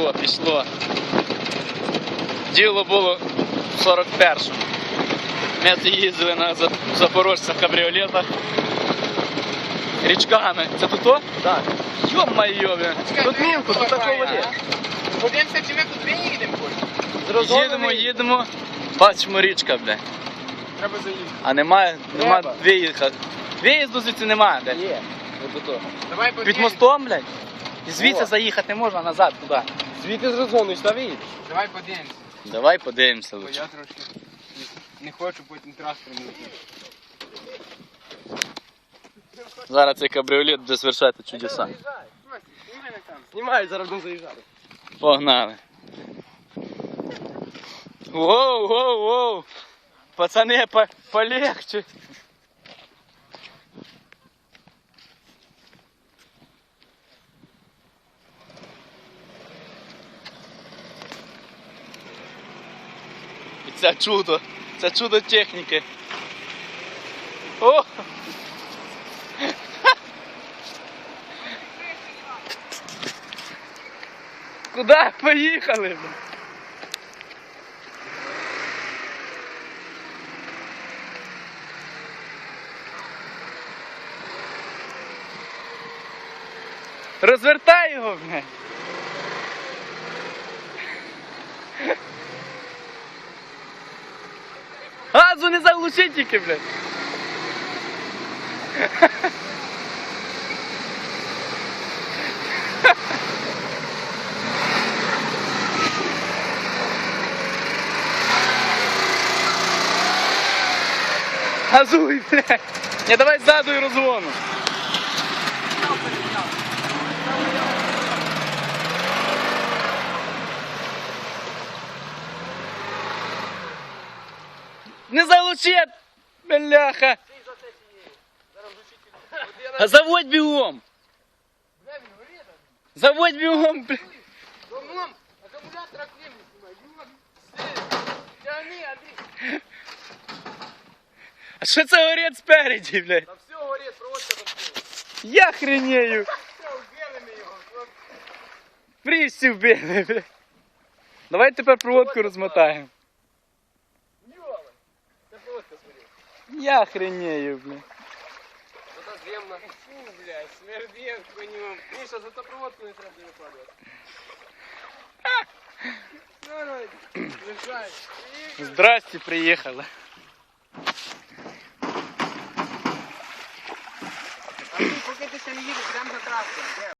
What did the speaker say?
О, пішло. Діло було в 41-му. Ми їздили на за- запорожцях кабріолетах. Річками. Це тут то? Так. Йо-майо. Тут мілко, тут такого води. Подивимося, чи ми тут не їдемо Їдемо, їдемо. Бачимо річка, бля. Треба заїхати. А немає, нема Треба. виїхати. Виїзду звідси немає, блядь. Є. От до того. Давай Під подивимося. мостом, блядь. І звідси О. заїхати не можна назад туди. Звідти з розгону та виїдеш. Давай подивимося. Давай подивимося Бо лучше. я трошки не хочу потім трактор мити. Зараз цей кабріолет буде звершати чудеса. Знімай, зараз будемо заїжджати. Погнали. Воу, воу, воу. Пацани, по полегче. Це чудо. Це чудо техніки. О! Куда поїхали? Розвертай його, блядь. Газу не заглуши тільки, блядь. Газуй, блядь. Не давай ззаду і розгону. Не залучи, бляха. А заводь бігом. Заводь бігом, бля. Домом, акумулятор активний знімай. Юр, Тягни, Андрій. А що це горить спереді, блядь? Та все, горить, проводка там все. Я хренею. Все, вбили ми його. хлопці. Прісі вбили, блядь. Давай тепер проводку розмотаємо. Я хренею, блядь. Зато з'ємна. Фу, блядь, смердів по ньому. Міша, зато проводку не треба викладувати. Давай, лежай. Здрасте, приїхали. А ти поки ти ще не їдеш, прямо за трактор.